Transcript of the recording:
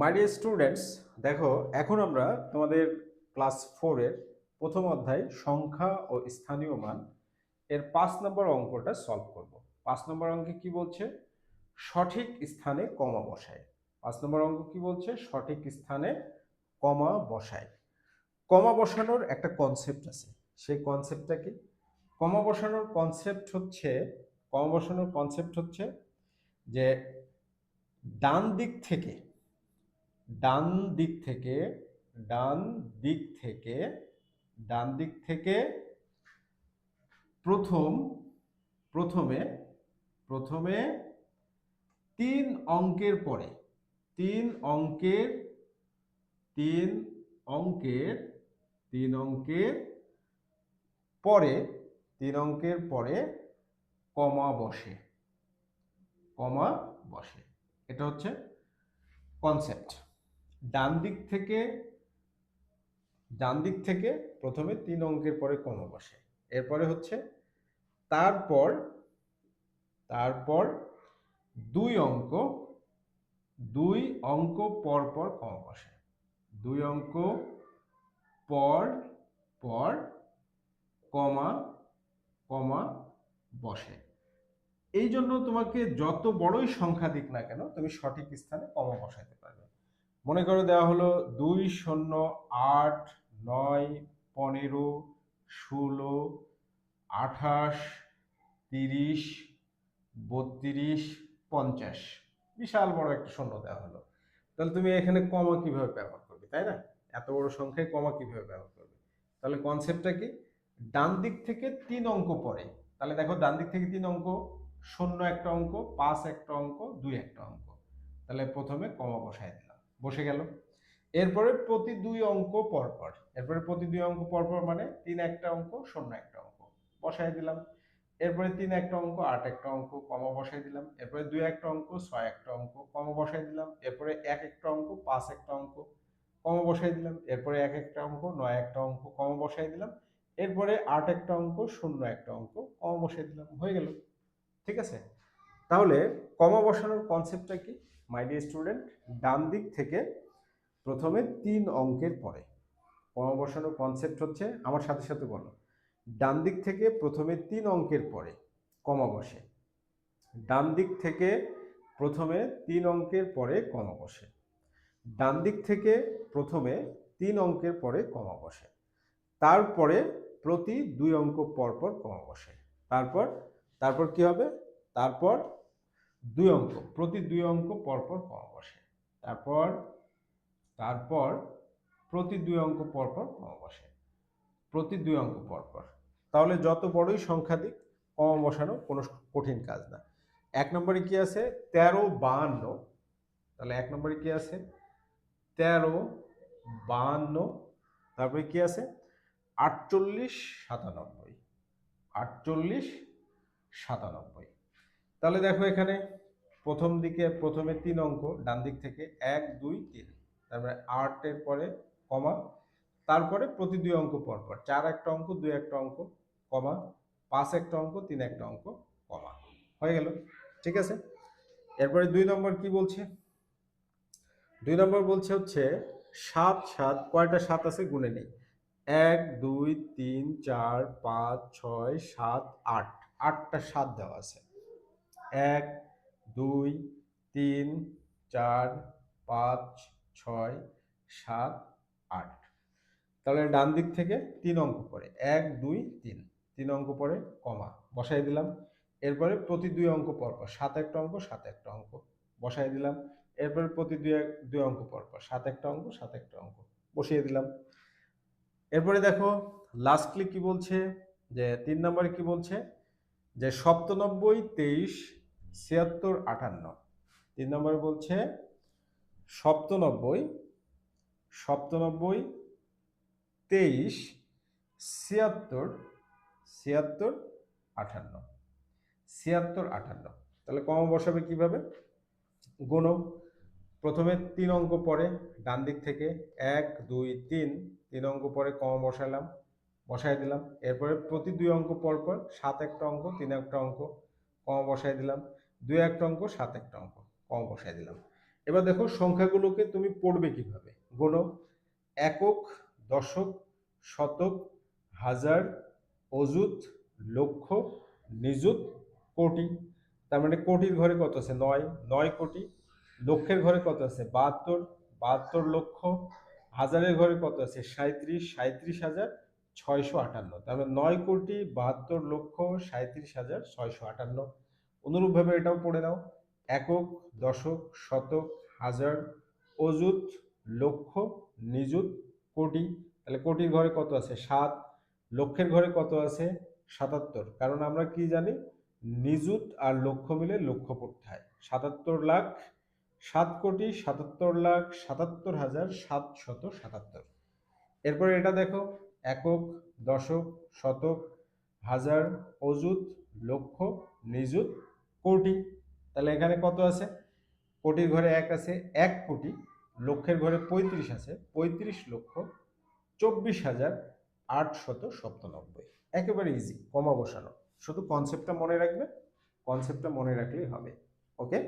My dear students দেখো, এখন আমরা তোমাদের ক্লাস ফোরের প্রথম অধ্যায় সংখ্যা ও স্থানীয় মান এর পাঁচ নম্বর অঙ্কটা সলভ করব। পাঁচ নম্বর অঙ্কে কি বলছে? সঠিক স্থানে কমা বসায়। পাঁচ নম্বর অঙ্ক কি বলছে? সঠিক স্থানে কমা বসায়। কমা বসানোর একটা কনসেপ্ট আছে। সেই কনসেপ্টটা কি? কমা বসানোর কনসেপ্ট হচ্ছে, কমা বসানোর কনসেপ্ট হচ্ছে যে ডান দিক থেকে ডান দিক থেকে, ডান দিক থেকে, ডান দিক থেকে প্রথম, প্রথমে প্রথমে তিন অঙ্কের পরে, তিন অঙ্কের তিন অঙ্কের তিন অঙ্কের পরে, তিন অঙ্কের পরে কমা বসে কমা বসে। এটা হচ্ছে কনসেপ্ট ডান দিক থেকে, ডান দিক থেকে প্রথমে তিন অঙ্কের পরে কমা বসে। এরপরে হচ্ছে, তারপর তারপর দুই অঙ্ক দুই অঙ্ক পর পর কমা বসে। দুই অঙ্ক পর পর কমা কমা বসে। এই জন্য তোমাকে যত বড়ই সংখ্যা দিক না কেন, তুমি সঠিক স্থানে কমা বসাইতে পারবে। মনে করো দেওয়া হলো দুই শূন্য আট নয় পনেরো ষোলো আঠাশ তিরিশ বত্রিশ পঞ্চাশ। বিশাল বড় একটা শূন্য দেওয়া হলো। তাহলে তুমি এখানে কমা কীভাবে ব্যবহার করবে, তাই না? এত বড় সংখ্যায় কমা কীভাবে ব্যবহার করবে? তাহলে কনসেপ্টটা কি? ডান দিক থেকে তিন অঙ্ক পরে তাহলে দেখো ডান দিক থেকে তিন অঙ্ক, শূন্য একটা অঙ্ক, পাঁচ একটা অঙ্ক, দুই একটা অঙ্ক। তাহলে প্রথমে কমা বসায় দিলাম বসে গেল এরপরে প্রতি দুই অঙ্ক পরপর এরপরে প্রতি দুই অঙ্ক পরপর মানে তিন একটা অঙ্ক শূন্য একটা অঙ্ক বসায় দিলাম এরপরে তিন একটা অঙ্ক আট একটা অঙ্ক কমা বসাই দিলাম এরপরে দুই একটা অঙ্ক ছয় একটা অঙ্ক কমা বসাই দিলাম এরপরে এক একটা অঙ্ক পাঁচ একটা অঙ্ক কমা বসাই দিলাম এরপরে এক একটা অঙ্ক নয় একটা অঙ্ক কমা বসাই দিলাম এরপরে আট একটা অঙ্ক শূন্য একটা অঙ্ক কমা বসাই দিলাম হয়ে গেল ঠিক আছে তাহলে কমা বসানোর কনসেপ্টটা কি মাই স্টুডেন্ট ডান দিক থেকে প্রথমে তিন অঙ্কের পরে। কমা বসানোর কনসেপ্ট হচ্ছে, আমার সাথে সাথে বলো। ডান দিক থেকে প্রথমে তিন অঙ্কের পরে কমা বসে ডান দিক থেকে প্রথমে তিন অঙ্কের পরে কমা বসে ডান দিক থেকে প্রথমে তিন অঙ্কের পরে কমা বসে তারপরে প্রতি দুই অঙ্ক পর পর কমা বসে তারপর তারপর কি হবে? তারপর দুই অঙ্ক, প্রতি দুই অঙ্ক পরপর পর কমা বসে। তারপর তারপর প্রতি দুই অঙ্ক পরপর পর কমা বসে। প্রতি দুই অঙ্ক পর পর তাহলে যত বড়ই সংখ্যা দিক, কমা বসানো কোনো কঠিন কাজ না। এক নম্বরে কি আছে? তেরো বাহান্ন। তাহলে এক নম্বরে কি আছে? তেরো বাহান্ন। তারপরে কি আছে? আটচল্লিশ সাতানব্বই। আটচল্লিশ সাতানব্বই। তাহলে দেখো এখানে প্রথম দিকে প্রথমে তিন অঙ্ক, ডান দিক থেকে এক, দুই, তিন। তারপরে আটের পরে কমা। তারপরে প্রতি দুই অঙ্ক পর পর চার একটা অঙ্ক, দুই একটা অঙ্ক, কমা। পাঁচ একটা অঙ্ক, তিন একটা অঙ্ক, কমা। হয়ে গেল। ঠিক আছে? এরপরে দুই নম্বর কি বলছে? দুই নম্বর বলছে হচ্ছে, সাত সাত, কয়টা সাত আছে? গুনে নেই। এক, দুই, তিন, চার, পাঁচ, ছয়, সাত, আট। আটটা সাত দেওয়া আছে। এক দুই, তিন, চার, পাঁচ, ছয়, সাত, আট। তাহলে ডান দিক থেকে তিন অঙ্ক পরে এক, দুই, তিন। তিন অঙ্ক পরে কমা। বসাই দিলাম। এরপরে প্রতি দুই অঙ্ক পর পর সাত একটা অঙ্ক, সাত একটা অঙ্ক। বসাই দিলাম। এরপরে প্রতি দুই দুই অঙ্ক পর পর সাত একটা অঙ্ক, সাত একটা অঙ্ক। বসিয়ে দিলাম। এরপরে দেখো লাস্টলি কি বলছে? যে তিন নম্বরে কি বলছে? যে সপ্তানব্বই, তেইশ ছিয়াত্তর আটান্ন। তিন নম্বরে বলছে, সপ্তানব্বই সপ্তানব্বই, তেইশ, ছিয়াত্তর ছিয়াত্তর আটান্ন। ছিয়াত্তর আটান্ন। তাহলে কম বসাবে কীভাবে? গুণ প্রথমে তিন অঙ্ক পরে, ডান দিক থেকে এক, দুই, তিন। তিন অঙ্ক পরে কম বসালাম, বসাই দিলাম। এরপরে প্রতি দুই অঙ্ক পর পর সাত একটা অঙ্ক, তিন একটা অঙ্ক কম বসাই দিলাম। দুই একটা অঙ্ক, সাত একটা অঙ্ক, কম বসাই দিলাম। এবার দেখো সংখ্যাগুলোকে তুমি পড়বে কীভাবে? গোনো একক, দশক, শতক, হাজার, অযুত, লক্ষ, নিযুত, কোটি। তার মানে কোটির ঘরে কত আছে? নয়। নয় কোটি। লক্ষের ঘরে কত আছে? বাহাত্তর। বাহাত্তর লক্ষ। হাজারের ঘরে কত আছে? সাঁত্রিশ সাঁত্রিশ হাজার ছয়শো আটান্ন। তার মানে নয় কোটি, বাহাত্তর লক্ষ সাঁত্রিশ হাজার ছয়শো আটান্ন। অনুরূপভাবে এটাও পড়ে নাও। একক, দশক, শতক, হাজার, অযুত, লক্ষ, নিযুত, কোটি। তাহলে কোটির ঘরে কত আছে? সাত। লক্ষের ঘরে কত আছে? সাতাত্তর। কারণ আমরা কি জানি? নিযুত আর লক্ষ মিলে লক্ষ পড়তে হয় সাতাত্তর লাখ, সাত কোটি, সাতাত্তর লাখ, সাতাত্তর হাজার সাতশত সাতাত্তর। এরপরে এটা দেখো। একক, দশক, শতক, হাজার, অযুত, লক্ষ, নিযুত কোটি। তাহলে এখানে কত আছে? কোটির ঘরে এক আছে, এক কোটি। লক্ষের ঘরে পঁয়ত্রিশ আছে, পঁয়ত্রিশ লক্ষ চব্বিশ হাজার আটশত সপ্তানব্বই। একেবারে ইজি কমা বসানো। শুধু কনসেপ্টটা মনে রাখবে কনসেপ্টটা মনে রাখলেই হবে। ওকে